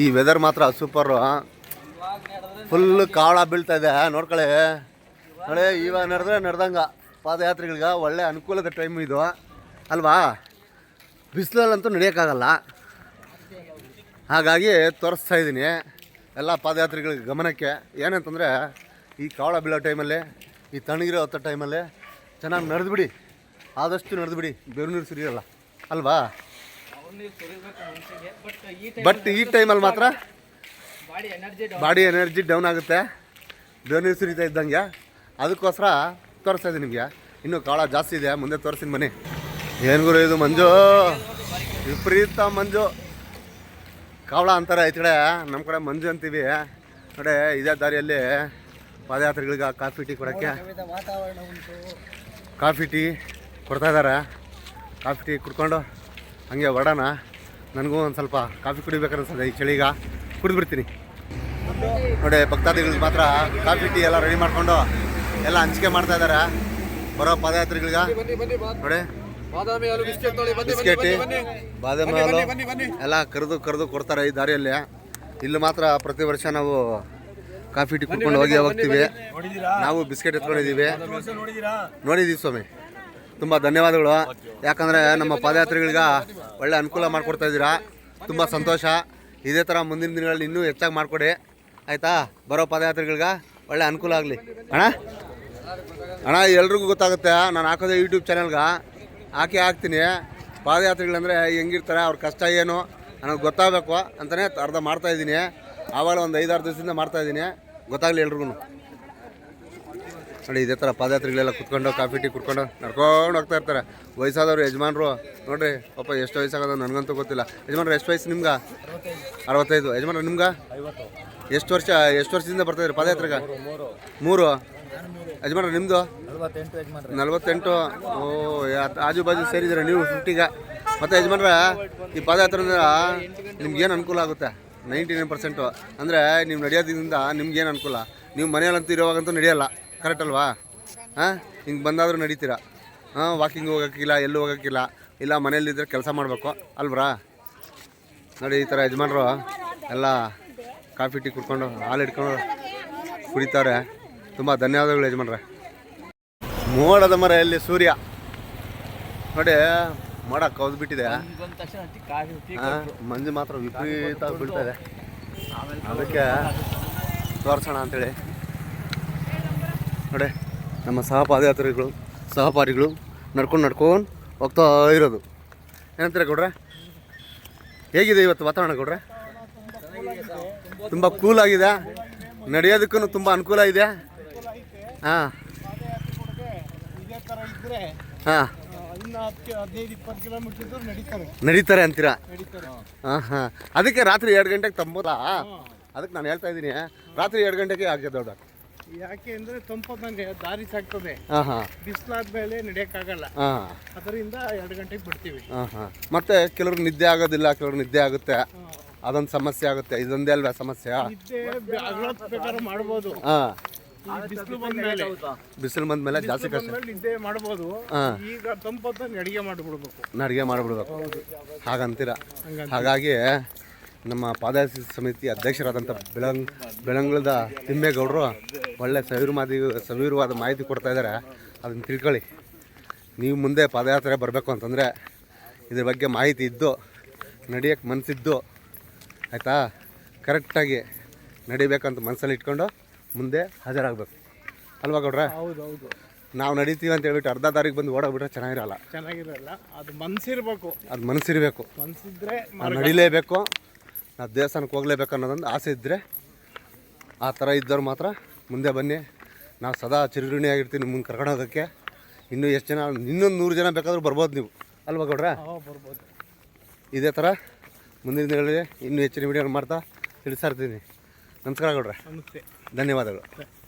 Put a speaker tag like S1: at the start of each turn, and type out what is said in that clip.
S1: ಈ ವೆದರ್ ಮಾತ್ರ super full ಕಾಳ ಬೀಳ್ತಾ ಇದೆ. ನೋಡ್ಕೊಳ್ಳಿ. ನೋಡಿ ಇವಾಗ ನಡೆದ್ರೆ ನಡೆದಂಗ ಪಾದಯಾತ್ರಿಗಳಿಗೆ ಒಳ್ಳೆ ಅನುಕೂಲದ ಟೈಮ್ ಇದು. ಅಲ್ವಾ? ಬಿಸಿಲಲ್ಲಂತೂ ನಡೆಯೋಕ್ಕಾಗಲ್ಲ. ಹಾಗಾಗಿ ತೋರಿಸ್ತಾ ಇದ್ದೀನಿ ಎಲ್ಲ ಪಾದಯಾತ್ರಿಗಳಿಗೆ ಗಮನಕ್ಕೆ. ಏನಂತಂದರೆ, ಈ ಕಾವಳ ಬೀಳೋ ಟೈಮಲ್ಲಿ ಈ ತಣ್ಣಗಿರೋ ಹೊತ್ತ ಟೈಮಲ್ಲಿ ಚೆನ್ನಾಗಿ ನಡೆದ್ಬಿಡಿ ಆದಷ್ಟು ನಡೆದ್ಬಿಡಿ ಬೆವರು ನೀರು ಸಿರಿಯಲ್ಲ. ಅಲ್ವಾ? ಬಟ್ ಈ ಟೈಮಲ್ಲಿ ಮಾತ್ರ
S2: ಬಾಡಿ ಎನರ್ಜಿ
S1: ಡೌನ್ ಆಗುತ್ತೆ. ಧ್ವನಿ ಸುರಿತಾ ಇದ್ದಂಗೆ. ಅದಕ್ಕೋಸ್ಕರ ತೋರಿಸ್ತಾ ಇದೆ ನಿಮಗೆ. ಇನ್ನೂ ಕಾಳ ಜಾಸ್ತಿ ಇದೆ. ಮುಂದೆ ತೋರಿಸ್ತೀನಿ ಮನೆ. ಏನು ಗುರು ಇದು ಮಂಜು? ವಿಪರೀತ ಮಂಜು. ಕಾವಳ ಅಂತಾರೆ ಈ ಕಡೆ. ನಮ್ಮ ಕಡೆ ಮಂಜು ಅಂತೀವಿ. ನೋಡಿ ಇದೇ ದಾರಿಯಲ್ಲಿ ಪಾದಯಾತ್ರೆಗಳಿಗೆ ಕಾಫಿ ಟೀ ಕೊಡೋಕ್ಕೆ. ಕಾಫಿ ಟೀ ಕೊಡ್ತಾ ಇದ್ದಾರೆ. ಕಾಫಿ ಟೀ ಕುಡ್ಕೊಂಡು ಹಂಗೆ ಹೊಡೋಣ ನನಗೂ ಒಂದು ಸ್ವಲ್ಪ ಕಾಫಿ ಕುಡಿಬೇಕು ಅನ್ಸದೆ ಈ ಚಳಿಗ. ಕುಡಿದ್ಬಿಡ್ತೀನಿ. ನೋಡಿ, ಭಕ್ತಾದಿಗಳಿಗೆ ಮಾತ್ರ ಕಾಫಿ, ಟೀ ಎಲ್ಲ ರೆಡಿ ಮಾಡ್ಕೊಂಡು ಎಲ್ಲ ಹಂಚಿಕೆ ಮಾಡ್ತಾ ಇದ್ದಾರೆ ಬರೋ ಪಾದಯಾತ್ರಿಗಳಿಗೆ. ನೋಡಿ.
S2: ಬಿಸ್ಕೆಟ್,
S1: ಬಾದಾಮಿ ಹಾಲು. ಎಲ್ಲ ಕರೆದು ಕರೆದು ಕೊಡ್ತಾರೆ ಈ ದಾರಿಯಲ್ಲಿ. ಇಲ್ಲಿ ಮಾತ್ರ ಪ್ರತಿ ವರ್ಷ ನಾವು ಕಾಫಿ, ಟೀ ಕುಡ್ಕೊಂಡು ಹೋಗಿ ಹೋಗ್ತೀವಿ. ನಾವು ಬಿಸ್ಕೆಟ್ ಎತ್ಕೊಂಡಿದ್ದೀವಿ ನೋಡಿದ್ದೀವಿ ಸ್ವಾಮಿ. ತುಂಬ ಧನ್ಯವಾದಗಳು. ಯಾಕಂದರೆ ನಮ್ಮ ಪಾದಯಾತ್ರಿಗಳಿಗೆ ಒಳ್ಳೆ ಅನುಕೂಲ ಮಾಡಿಕೊಡ್ತಾ ಇದ್ದೀರಾ. ತುಂಬ ಸಂತೋಷ. ಇದೇ ಥರ ಮುಂದಿನ ದಿನಗಳಲ್ಲಿ ಇನ್ನೂ ಹೆಚ್ಚಾಗಿ ಮಾಡಿಕೊಡಿ. ಆಯಿತಾ? ಬರೋ ಪಾದಯಾತ್ರಿಗಳಿಗೆ ಒಳ್ಳೆ ಅನುಕೂಲ ಆಗಲಿ. ಅಣ್ಣ? ಅಣ್ಣ ಎಲ್ರಿಗೂ ಗೊತ್ತಾಗುತ್ತೆ ನಾನು ಹಾಕೋದೇ ಯೂಟ್ಯೂಬ್ ಚಾನಲ್ಗೆ. ಹಾಕಿ ಹಾಕ್ತೀನಿ. ಪಾದಯಾತ್ರೆಗಳಂದರೆ ಹೆಂಗಿರ್ತಾರೆ ಅವ್ರ ಕಷ್ಟ ಏನು ನನಗೆ ಗೊತ್ತಾಗಬೇಕು ಅಂತಲೇ ಅರ್ಧ ಮಾಡ್ತಾಯಿದ್ದೀನಿ ಆವಾಗ ಒಂದು ಐದಾರು ದಿವಸದಿಂದ ಮಾಡ್ತಾಯಿದ್ದೀನಿ ಗೊತ್ತಾಗಲಿ ಎಲ್ರಿಗೂ ನೋಡಿ ಇದೇ ಥರ ಪಾದಯಾತ್ರೆಗಳೆಲ್ಲ ಕುತ್ಕೊಂಡು, ಕಾಫಿ, ಟೀ ಕುತ್ಕೊಂಡು ನಡ್ಕೊಂಡು ಹೋಗ್ತಾ ಇರ್ತಾರೆ. ವಯಸ್ಸಾದವರು ಯಜಮಾನ್ರು, ನೋಡ್ರಿ, ಪಾಪ ಎಷ್ಟು ವಯಸ್ಸಾಗೋದು ನನಗಂತೂ ಗೊತ್ತಿಲ್ಲ. ಯಜಮಾನ್ರು, ಎಷ್ಟು ವಯಸ್ಸು ನಿಮ್ಗೆ? ಅರವತ್ತೈದು. ಯಜಮಾನ್ರು, ನಿಮ್ಗೆ? ಎಷ್ಟು ವರ್ಷ, ಎಷ್ಟು ವರ್ಷದಿಂದ ಬರ್ತಾಯಿದ್ರಿ ಪಾದಯಾತ್ರೆಗೆ? ಮೂರು. ಯಜಮಾನ್ರು ನಿಮ್ಮದು
S2: ನಲವತ್ತೆಂಟು.
S1: ಓ ಆಜು ಬಾಜು ಸೇರಿದ್ದೀರ ನೀವು ಫಿಫ್ಟಿಗೆ ಮತ್ತು ಯಜಮಾನ್ರ, ಈ ಪಾದಯಾತ್ರೆ ನಿಮ್ಗೇನು ಅನುಕೂಲ ಆಗುತ್ತೆ? Ninety nine percent. ಅಂದರೆ, ನೀವು ನಡೆಯೋದ್ರಿಂದ ನಿಮ್ಗೇನು ಅನುಕೂಲ? ನೀವು ಮನೆಯಲ್ಲಂತೂ ಇರೋವಾಗಂತೂ ನಡೆಯಲ್ಲ. ಕರೆಕ್ಟ್ ಅಲ್ವಾ ಹಾಂ? ಹಿಂಗೆ ಬಂದಾದರೂ ನಡೀತೀರಾ? ಹಾಂ ವಾಕಿಂಗ್ ಹೋಗೋಕ್ಕಿಲ್ಲ, ಎಲ್ಲೂ ಹೋಗೋಕ್ಕಿಲ್ಲ. ಇಲ್ಲ ಮನೇಲಿದ್ದರೆ ಕೆಲಸ ಮಾಡಬೇಕು. ಅಲ್ವ್ರಾ? ನೋಡಿ, ಈ ಥರ ಯಜಮಾನ್ರು ಎಲ್ಲ ಕಾಫಿ, ಟೀ ಕುಡ್ಕೊಂಡು ಹಾಲು ಇಟ್ಕೊಂಡು ಕುಡಿತಾರೆ. ತುಂಬ ಧನ್ಯವಾದಗಳು ಯಜಮಾನ್ರೆ. ಮೋಡದ ಮರ ಎಲ್ಲಿ ಸೂರ್ಯ. ನೋಡಿ, ಮೋಡ ಕೌದು ಬಿಟ್ಟಿದೆ ಮಂಜು ಮಾತ್ರ ವಿಪರೀತ ಬೀಳ್ತಾ ಇದೆ. ಅದಕ್ಕೆ ತೋರಿಸೋಣ ಅಂತೇಳಿ. ನೋಡಿ ನಮ್ಮ ಸಹಪಾದಯಾತ್ರಿಗಳು ಸಹಪಾರಿಗಳು ನಡ್ಕೊಂಡು ನಡ್ಕೊಂಡು ಹೋಗ್ತಾ ಇರೋದು. ಏನಂತೀರ ಗೌಡ್ರೆ? ಹೇಗಿದೆ ಇವತ್ತು ವಾತಾವರಣ ಗೌಡ್ರೆ? ತುಂಬ ಕೂಲ್ ಆಗಿದೆ. ನಡೆಯೋದಕ್ಕೂ ತುಂಬ ಅನುಕೂಲ ಇದೆ. ಹಾಂ. ಹಾಂ.
S3: ನಡೀತಾರೆ
S1: ಅಂತೀರಾ? ಹಾಂ ಹಾಂ. ಅದಕ್ಕೆ ರಾತ್ರಿ ಎರಡು ಗಂಟೆಗೆ ತಂಬೋದಾ? ಅದಕ್ಕೆ ನಾನು ಹೇಳ್ತಾ ಇದ್ದೀನಿ. ರಾತ್ರಿ ಎರಡು ಗಂಟೆಗೆ ಆಗಿದೆ ದೊಡ್ಡ
S3: ಯಾಕೆ ಅಂದ್ರೆ ತಂಪದಂಗೆ ದಾರಿ ಸಾಕ್ತದೆ.
S1: ಹಾಂ
S3: ಮೇಲೆ
S1: ಹಾಂ.
S3: ಅದರಿಂದ ಎರಡು ಗಂಟೆಗೆ ಬಿಡ್ತೀವಿ.
S1: ಹಾಂ ಹಾಂ. ಮತ್ತೆ ಕೆಲವ್ರು ನಿದ್ದೆ ಆಗೋದಿಲ್ಲ ಕೆಲವ್ರು ನಿದ್ದೆ ಆಗುತ್ತೆ. ಅದೊಂದು ಸಮಸ್ಯೆ ಆಗುತ್ತೆ. ಇದೊಂದೇ ಅಲ್ವಾ ಸಮಸ್ಯೆ?
S3: ಮಾಡ್ಬೋದು.
S1: ಹಾಂ.
S3: ಈ ಬಿಸಿಲು ಬಂದ್ಮೇಲೆ.
S1: ಬಿಸಿಲು ಬಂದ ಮೇಲೆ ಜಾಸ್ತಿ ಕಷ್ಟ.
S3: ಬಂದ್ಮೇಲೆ ನಿದ್ದೆ ಮಾಡ್ಬೋದು.
S1: ಹಾಂ.
S3: ಈಗ ತಂಪದಂಗೆ ಅಡಿಗೆ ಮಾಡಿಬಿಡ್ಬೇಕು.
S1: ಅಡುಗೆ ಮಾಡಿಬಿಡ್ಬೇಕು. ಹಾಗಂತೀರ?
S3: ಹಂಗಂತ.
S1: ಹಾಗಾಗಿ ನಮ್ಮ ಪಾದಯಾತ್ರಿ ಸಮಿತಿ ಅಧ್ಯಕ್ಷರಾದಂಥ ಬೆಳಂಗ್ ಬೆಳಂಗಳದ ತಿಮ್ಮೇಗೌಡರು ಒಳ್ಳೆ ಸವಿರುಮಾದಿ ಸವಿರವಾದ ಮಾಹಿತಿ ಕೊಡ್ತಾ ಇದ್ದಾರೆ ಅದನ್ನು ತಿಳ್ಕೊಳ್ಳಿ. ನೀವು ಮುಂದೆ ಪಾದಯಾತ್ರೆ ಬರಬೇಕು ಅಂತಂದರೆ ಇದ್ರ ಬಗ್ಗೆ ಮಾಹಿತಿ ಇದ್ದು ನಡೆಯೋಕ್ಕೆ ಮನಸ್ಸಿದ್ದು ಆಯಿತಾ? ಕರೆಕ್ಟಾಗಿ ನಡಿಬೇಕಂತ ಮನಸ್ಸಲ್ಲಿ ಇಟ್ಕೊಂಡು ಮುಂದೆ ಹಾಜರಾಗಬೇಕು. ಅಲ್ವಾ ಗೌಡ್ರೆ?
S3: ಹೌದು ಹೌದು.
S1: ನಾವು ನಡೀತೀವಿ ಅಂತ ಹೇಳ್ಬಿಟ್ಟು ಅರ್ಧ ದಾರಿಗೆ ಬಂದು ಓಡೋಗ್ಬಿಟ್ರೆ ಚೆನ್ನಾಗಿರಲ್ಲ.
S3: ಚೆನ್ನಾಗಿರಲ್ಲ. ಅದು ಮನ್ಸಿರ್ಬೇಕು.
S1: ಅದು ಮನಸ್ಸಿರಬೇಕು
S3: ಮನಸ್ಸಿದ್ರೆ
S1: ನಾವು ನಡಿಲೇಬೇಕು. ನಾವು ದೇವಸ್ಥಾನಕ್ಕೆ ಹೋಗ್ಲೇಬೇಕು ಅನ್ನೋದೊಂದು ಆಸೆ ಇದ್ದರೆ ಆ ಥರ ಇದ್ದವ್ರು ಮಾತ್ರ ಮುಂದೆ ಬನ್ನಿ. ನಾವು ಸದಾ ಚಿರುಗುಣಿಯಾಗಿರ್ತೀವಿ ನಿಮ್ಮನ್ನು ಕರ್ಕೊಂಡು ಹೋಗೋಕ್ಕೆ ಇನ್ನೂ ಎಷ್ಟು ಜನ ಇನ್ನೊಂದು ನೂರು ಜನ ಬೇಕಾದರೂ ಬರ್ಬೋದು ನೀವು. ಅಲ್ವಾ ಗೌಡ್ರೆ?
S3: ಬರ್ಬೋದು.
S1: ಇದೇ ಥರ ಮುಂದಿನ ದಿನಗಳಲ್ಲಿ ಇನ್ನೂ ಹೆಚ್ಚಿನ ವಿಡಿಯೋ ಮಾಡ್ತಾ ತಿಳಿಸ್ತಾ ಇರ್ತೀನಿ. ನಮಸ್ಕಾರ ಗೌಡ್ರೆ.
S3: ನಮಸ್ತೆ.
S1: ಧನ್ಯವಾದಗಳು.